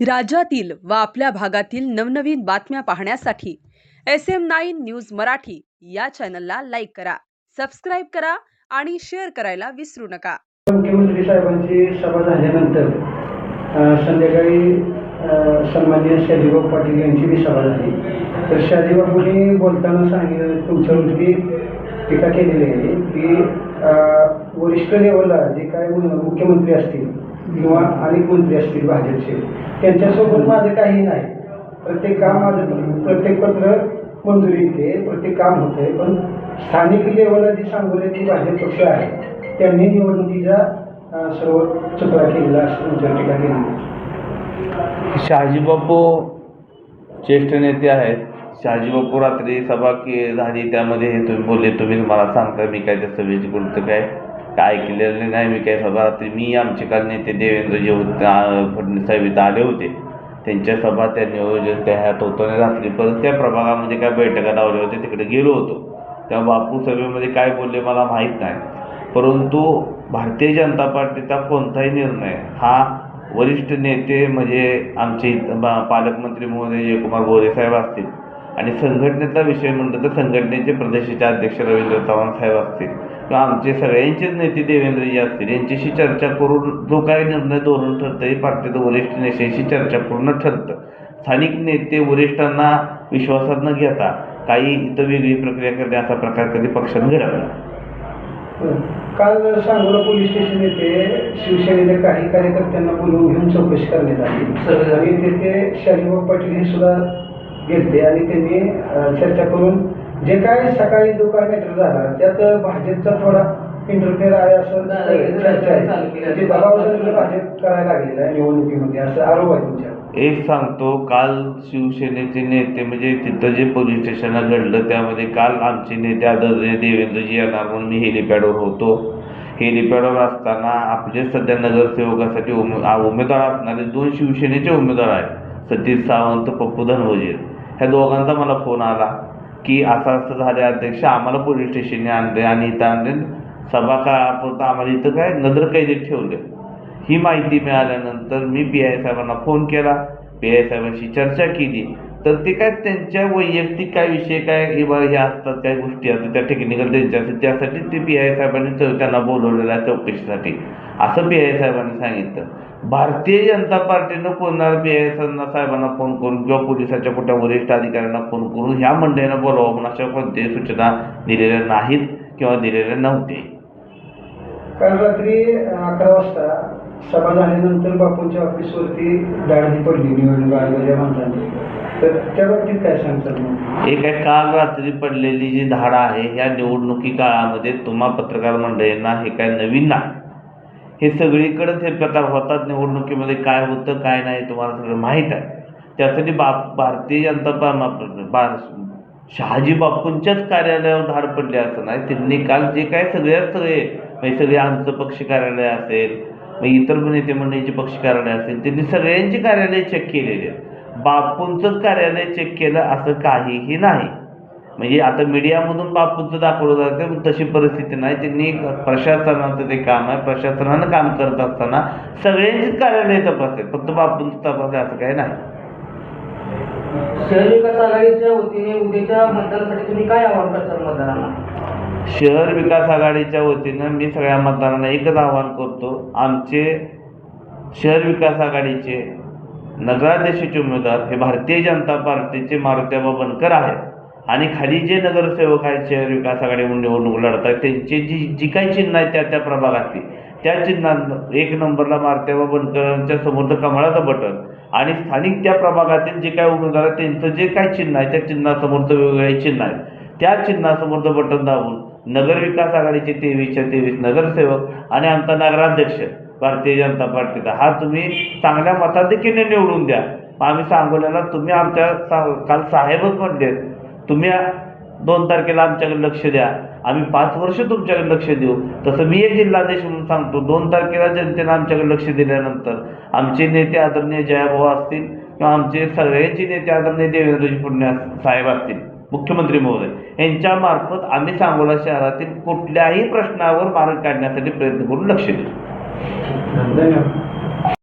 राज्यातील व आपल्या भागातील नवनवीन बातम्या पाहण्यासाठी S M nine news Marathi या चॅनलला लाईक करा सबस्क्राईब करा आणि शेअर करायला विसरू नका. मुख्यमंत्री साहेबांची सभा झाल्यानंतर अ, संध्याकाळी अ, सन्माननीय शाजीबाब पाटील यांची बी सभा झाली. तर शाजीबाबूंनी बोलताना सांगितलं तुमच्यावरती टीका केलेली आहे की अ, वरिष्ठ लेवलला जे काय मु- मुख्यमंत्री असतील किंवा अनेक मंत्री असतील भाजपचे त्यांच्यासोबत माझं काही नाही. प्रत्येक काम माझं प्रत्येक पत्र मंजुरी येते प्रत्येक काम होतंय. पण स्थानिक लेवलला जी सांगोल्याची भाजप पक्ष आहे त्यांनी निवडणुकीच्या अ, सर्व केलेला केलेल्या असं तुमच्या टीका केली शहाजीबापू ज्येष्ठ नेते आहेत. शहाजीबापू रात्री सभा की झाली त्यामध्ये हे तुम्ही बोलले तुम्ही मला सांगता मी काय त्या सभेची बोलतो काय काय ऐकलेलं नाही मी काय सभा रात्री मी आमचे काल नेते देवेंद्रजी होते फडणीसाहेब फडणवीस साहेब इथं आले होते. त्यांच्या सभा त्या नियोजन त्या ह्यात होतो आणि रात्री परत त्या प्रभागामध्ये काय बैठका लावल्या होत्या तिकडे गेलो होतो. त्या बापू सभेमध्ये काय बोलले मला माहीत नाही. परंतु भारतीय जनता पार्टीचा कोणताही निर्णय हा वरिष्ठ नेते म्हणजे आमचे इथं बा- पालकमंत्री महोदय जयकुमार गोरे साहेब असतील आणि संघटनेचा विषय म्हणलं तर संघटनेचे प्रदेशाचे अध्यक्ष रवींद्र चव्हाण साहेब असतील. आमचे सगळ्यांचेच नेते देवेंद्रजी असतील यांच्याशी चर्चा करून जो काही निर्णय धोरण ठरतं हे पार्टीचं वरिष्ठ नेत्यांशी चर्चा करून ठरतं. स्थानिक नेते वरिष्ठांना विश्वासात न घेता काही इथं वेगळी प्रक्रिया करणे असा प्रकार कधी पक्षानं घडवला काल सांगोला पोलीस स्टेशन येथे शिवसेनेच्या काही कार्यकर्त्यांना बोलवून घेऊन चौकशी करण्यात आली. आणि तिथे शाजीबाब पाटील हे सुद्धा गेलते आणि त्यांनी चर्चा करून जे काय सकाळी जो काय मॅटर झाला त्यात भाजपचा थोडा इंटरफेअर आहे असं चर्चा आहे. ते दबाव भाजप करायला लागलेला आहे निवडणुकीमध्ये असं आरोप आहे तुमच्या. एक सांगतो काल शिवसेनेचे नेते म्हणजे तिथं जे पोलीस स्टेशनला घडलं त्यामध्ये काल आमचे नेते आदरणीय देवेंद्रजी येणार म्हणून मी हेलिपॅडवर होतो. हेलिपॅडवर असताना आपले सध्या नगरसेवकासाठी उमे उमेदवार असणारे दोन शिवसेनेचे उमेदवार आहेत सतीश सावंत पप्पू धनवजीर ह्या दोघांचा मला फोन आला. की असं असं झालं अध्यक्ष आम्हाला पोलीस स्टेशनने आणले आणि इथं आणले सभा काळापुरतं आम्हाला इथं काय नजर कैदेत ठेवले ही माहिती मिळाल्यानंतर मी पी आय साहेबांना फोन केला. पी आय साहेबांशी चर्चा केली. तर ते काय त्यांच्या वैयक्तिक काय विषय काय हे हे असतात काय गोष्टी असतात त्या टेक्निकल त्यांच्या असतात त्यासाठी ते पी आय साहेबांनी त्यांना बोलवलेलं आहे चौकशीसाठी. असं पी आय साहेबांनी सांगितलं. भारतीय जनता पार्टीनं कोणाला पी आय साहेबांना फोन करून किंवा पोलिसाच्या कुठल्या वरिष्ठ अधिकाऱ्यांना फोन करून ह्या मंडळीनं बोलावं म्हणून अशा कोणत्याही सूचना दिलेल्या नाहीत किंवा दिलेल्या नव्हत्या. काल रात्री अकरा वाजता सभा झाल्यानंतर बापूंच्या ऑफिसवरती दाढी पडली निवडणूक आयोगाच्या माणसांनी. तर त्या बाबतीत काय सांगतात एक आहे काल रात्री पडलेली जी धाड आहे ह्या निवडणुकी काळामध्ये तुम्हा पत्रकार मंडळींना हे काय नवीन नाही. हे सगळीकडेच हे प्रकार होतात निवडणुकीमध्ये काय होतं काय नाही तुम्हाला सगळं माहीत आहे. त्यासाठी बाप भारतीय जनता पा बा शहाजी बापूंच्याच कार्यालयावर धाड पडली असं नाही. त्यांनी काल जे काय सगळ्याच सगळे म्हणजे सगळे आमचं पक्ष कार्यालय असेल मग इतर नेते मंडळींचे पक्ष कार्यालय असेल त्यांनी सगळ्यांची कार्यालय चेक केलेली आहेत बापूंचंच कार्यालय चेक केलं असं काहीही नाही. म्हणजे आता मीडियामधून बापूंचं दाखवलं जातं पण तशी परिस्थिती नाही. त्यांनी प्रशासनाचं ते काम आहे. प्रशासनानं काम करत असताना सगळ्यांचीच कार्यालय तपासतात फक्त बापूंचं तपासलं असं काही नाही. शहर विकास आघाडीच्या वतीने उद्याच्या मतदानासाठी तुम्ही काय आवाहन करताल मतदारांना? शहर विकास आघाडीच्या वतीनं मी सगळ्या मतदारांना एकच आवाहन करतो. आमचे शहर विकास आघाडीचे नगराध्यक्षाचे उमेदवार हे भारतीय जनता पार्टीचे मारुत्याबा बनकर आहेत. आणि खाली जे नगरसेवक आहेत शहर विकास आघाडीवरून म्हणून निवडणूक लढत आहेत त्यांची जी जी काही चिन्ह आहेत त्या त्या प्रभागातली त्या चिन्हां एक नंबरला मारतेवा बनकरांच्या समोरचं कमळाचं बटन. आणि स्थानिक त्या प्रभागातील जे काही उमेदवार आहेत त्यांचं जे काही चिन्ह आहे त्या चिन्हासमोरचं वेगवेगळे चिन्ह आहेत. त्या चिन्हासमोरचं बटन दाबून नगर विकास आघाडीचे तेवीसच्या तेवीस नगरसेवक आणि आमचा नगराध्यक्ष भारतीय जनता पार्टीचा हा तुम्ही चांगल्या मताधिक्याने निवडून द्या. आम्ही सांगोल्याला तुम्ही आमच्या सा काल साहेबच म्हणले तुम्ही दोन तारखेला आमच्याकडे लक्ष द्या. आम्ही पाच वर्ष तुमच्याकडे लक्ष देऊ. तसं मी एक जिल्हाधीश म्हणून सांगतो दोन तारखेला जनतेनं आमच्याकडे लक्ष दिल्यानंतर आमचे नेते आदरणीय जयाभाऊ असतील किंवा आमचे सगळ्यांचे नेते आदरणीय देवेंद्रजी फडणवीस साहेब असतील मुख्यमंत्री महोदय यांच्यामार्फत आम्ही सांगोला शहरातील कुठल्याही प्रश्नावर मार्ग काढण्यासाठी प्रयत्न करून लक्ष देऊ. धन्यवाद.